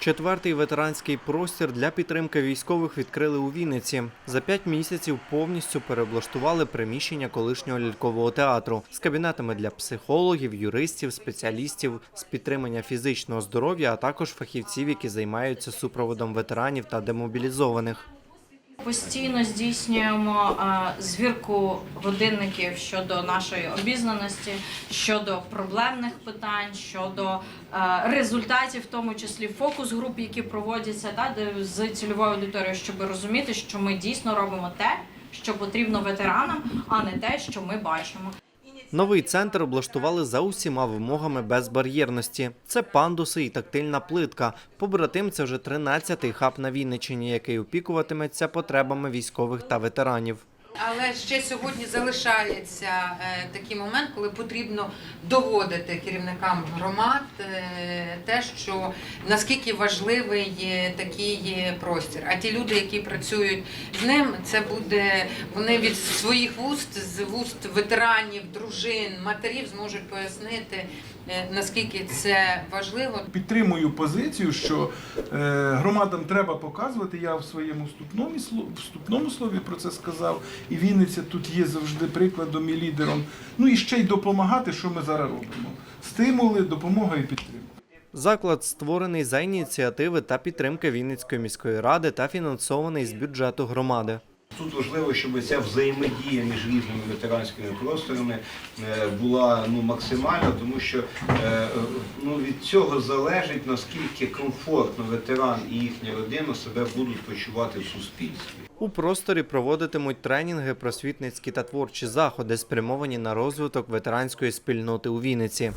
Четвертий ветеранський простір для підтримки військових відкрили у Вінниці. За п'ять місяців повністю переоблаштували приміщення колишнього лялькового театру з кабінетами для психологів, юристів, спеціалістів з підтримання фізичного здоров'я, а також фахівців, які займаються супроводом ветеранів та демобілізованих. Постійно здійснюємо звірку годинників щодо нашої обізнаності, щодо проблемних питань, щодо результатів, в тому числі фокус груп, які проводяться та з цільовою аудиторією, щоб розуміти, що ми дійсно робимо те, що потрібно ветеранам, а не те, що ми бачимо. Новий центр облаштували за усіма вимогами безбар'єрності. Це пандуси і тактильна плитка. Побратим це вже 13-й хаб на Вінниччині, який опікуватиметься потребами військових та ветеранів. Але ще сьогодні залишається е, такий момент, коли потрібно доводити керівникам громад е, те, що наскільки важливий такий простір. А ті люди, які працюють з ним, це буде вони від своїх вуст, з вуст ветеранів, дружин, матерів зможуть пояснити е, наскільки це важливо. Підтримую позицію, що громадам треба показувати. Я в своєму вступному слові про це сказав. І Вінниця тут є завжди прикладом і лідером. Ну і ще й допомагати, що ми зараз робимо. Стимули, допомога і підтримка. Заклад створений за ініціативи та підтримки Вінницької міської ради та фінансований з бюджету громади. Тут важливо, щоб ця взаємодія між різними ветеранськими просторами е, була ну, максимальна, тому що е, ну, від цього залежить наскільки комфортно ветеран і їхня родина себе будуть почувати в суспільстві. У просторі проводитимуть тренінги, просвітницькі та творчі заходи, спрямовані на розвиток ветеранської спільноти у Вінниці.